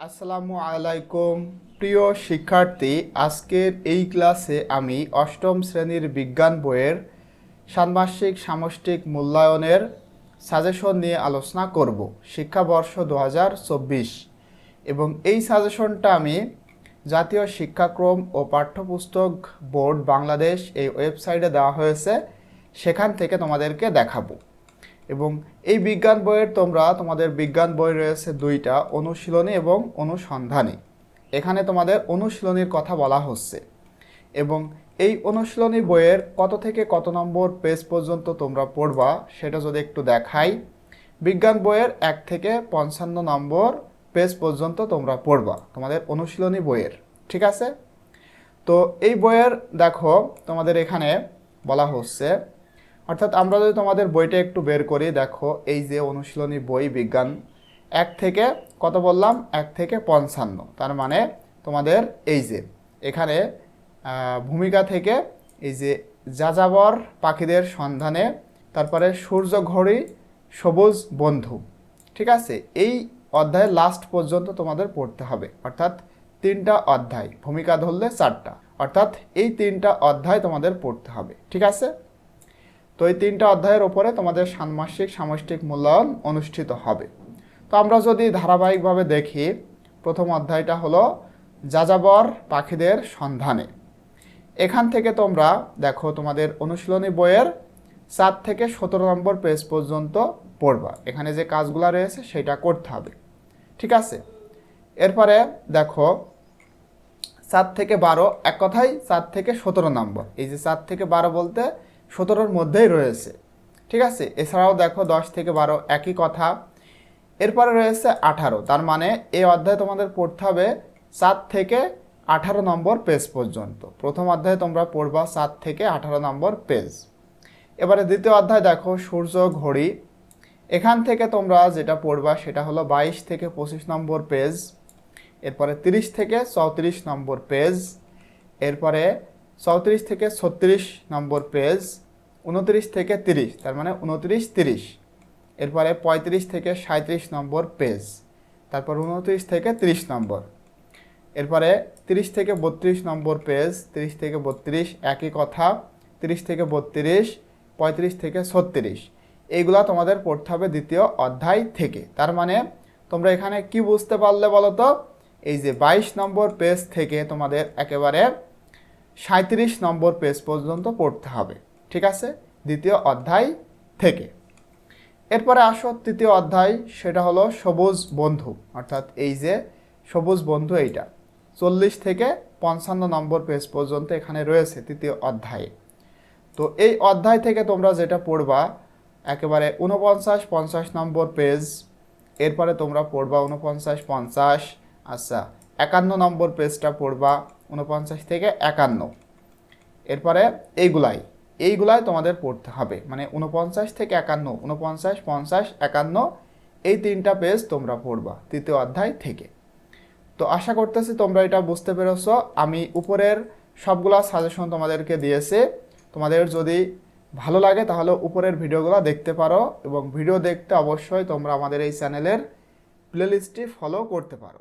আসসালামু আলাইকুম। প্রিয় শিক্ষার্থী, আজকের এই ক্লাসে আমি অষ্টম শ্রেণির বিজ্ঞান বইয়ের ষান্মাসিক সামষ্টিক মূল্যায়নের সাজেশন নিয়ে আলোচনা করব, শিক্ষাবর্ষ দু হাজার চব্বিশ। এবং এই সাজেশনটা আমি জাতীয় শিক্ষাক্রম ও পাঠ্যপুস্তক বোর্ড বাংলাদেশ এই ওয়েবসাইটে দেওয়া হয়েছে, সেখান থেকে তোমাদেরকে দেখাবো। এবং এই বিজ্ঞান বইয়ের তোমরা, তোমাদের বিজ্ঞান বই রয়েছে দুইটা, অনুশীলনী এবং অনুসন্ধানী। এখানে তোমাদের অনুশীলনীর কথা বলা হচ্ছে। এবং এই অনুশীলনী বইয়ের কত থেকে কত নম্বর পেজ পর্যন্ত তোমরা পড়বা, সেটা যদি একটু দেখাই, বিজ্ঞান বইয়ের এক থেকে পঞ্চান্ন নম্বর পেজ পর্যন্ত তোমরা পড়বা, তোমাদের অনুশীলনী বইয়ের, ঠিক আছে? তো এই বইয়ের, দেখো, তোমাদের এখানে বলা হচ্ছে অর্থাৎ আমরা যদি তোমাদের বইটা একটু বের করি, দেখো, এই যে অনুশীলনী বই বিজ্ঞান, এক থেকে, কত বললাম? এক থেকে পঞ্চান্ন। তার মানে তোমাদের এই যে, এখানে ভূমিকা থেকে এই যে যাযাবর পাখিদের সন্ধানে, তারপরে সূর্য ঘড়ি, সবুজ বন্ধু, ঠিক আছে? এই অধ্যায়ের লাস্ট পর্যন্ত তোমাদের পড়তে হবে। অর্থাৎ তিনটা অধ্যায়, ভূমিকা ধরলে চারটা। অর্থাৎ এই তিনটা অধ্যায় তোমাদের পড়তে হবে, ঠিক আছে? তো এই তিনটা অধ্যায়ের ওপরে তোমাদের ষান্মাসিক সামষ্টিক মূল্যায়ন অনুষ্ঠিত হবে। তো আমরা যদি ধারাবাহিকভাবে দেখি, প্রথম অধ্যায়টা হলো যাযাবর পাখিদের সন্ধানে। এখান থেকে তোমরা দেখো তোমাদের অনুশীলনী বইয়ের সাত থেকে সতেরো নম্বর পেজ পর্যন্ত পড়বা। এখানে যে কাজগুলো রয়েছে সেটা করতে হবে। ঠিক আছে? এরপরে দেখো সাত থেকে বারো, এক কথাই সাত থেকে সতেরো নম্বর। এই যে সাত থেকে বারো বলতে সতেরোর মধ্যেই রয়েছে। ঠিক আছে? এছাড়াও দেখো দশ থেকে বারো একই কথা। এরপরে রয়েছে আঠারো। তার মানে এই অধ্যায়ে তোমাদের পড়তে হবে সাত থেকে আঠারো নম্বর পেজ পর্যন্ত। প্রথম অধ্যায়ে তোমরা পড়বা সাত থেকে আঠারো নম্বর পেজ। এবারে দ্বিতীয় অধ্যায় দেখো, সূর্য, ঘড়ি। এখান থেকে তোমরা যেটা পড়বা সেটা হলো বাইশ থেকে পঁচিশ নম্বর পেজ। এরপরে তিরিশ থেকে চৌত্রিশ নম্বর পেজ। এরপরে চৌত্রিশ থেকে ছত্রিশ নম্বর পেজ উনত্রিশ থেকে তিরিশ, তার মানে উনত্রিশ তিরিশ। এরপরে পঁয়ত্রিশ থেকে সাঁত্রিশ নম্বর পেজ তারপর উনত্রিশ থেকে তিরিশ নম্বর। এরপরে তিরিশ থেকে বত্রিশ নম্বর পেজ তিরিশ থেকে বত্রিশ, একই কথা, তিরিশ থেকে বত্রিশ, পঁয়ত্রিশ থেকে ছত্রিশ। এইগুলা তোমাদের পড়তে হবে দ্বিতীয় অধ্যায় থেকে। তার মানে তোমরা এখানে কি বুঝতে পারলে বলো তো এই যে বাইশ নম্বর পেজ থেকে তোমাদের একেবারে সাঁত্রিশ নম্বর পেজ পর্যন্ত পড়তে হবে, ঠিক আছে? দ্বিতীয় অধ্যায় থেকে। এরপরে আসো, তৃতীয় অধ্যায়, সেটা হলো সবুজ বন্ধু, অর্থাৎ এই যে সবুজ বন্ধু এইটা। চল্লিশ থেকে পঞ্চান্ন নম্বর পেজ পর্যন্ত এখানে রয়েছে তৃতীয় অধ্যায়ে। তো এই অধ্যায় থেকে তোমরা যেটা পড়বা, একেবারে উনপঞ্চাশ পঞ্চাশ নম্বর পেজ এরপরে তোমরা পড়বা উনপঞ্চাশ পঞ্চাশ আচ্ছা একান্ন নম্বর পেজটা পড়বা। উনপঞ্চাশ থেকে একান্ন। এরপরে এইগুলাই এইগুলাই তোমাদের পড়তে হবে। মানে উনপঞ্চাশ থেকে একান্ন উনপঞ্চাশ পঞ্চাশ, একান্ন, এই তিনটা পেজ তোমরা পড়বা তৃতীয় অধ্যায় থেকে। তো আশা করতেছি তোমরা এটা বুঝতে পেরেছ। আমি উপরের সবগুলা সাজেশন তোমাদেরকে দিয়েছি। তোমাদের যদি ভালো লাগে তাহলে উপরের ভিডিওগুলো দেখতে পারো এবং ভিডিও দেখতে অবশ্যই তোমরা আমাদের এই চ্যানেলের প্লেলিস্টটি ফলো করতে পারো।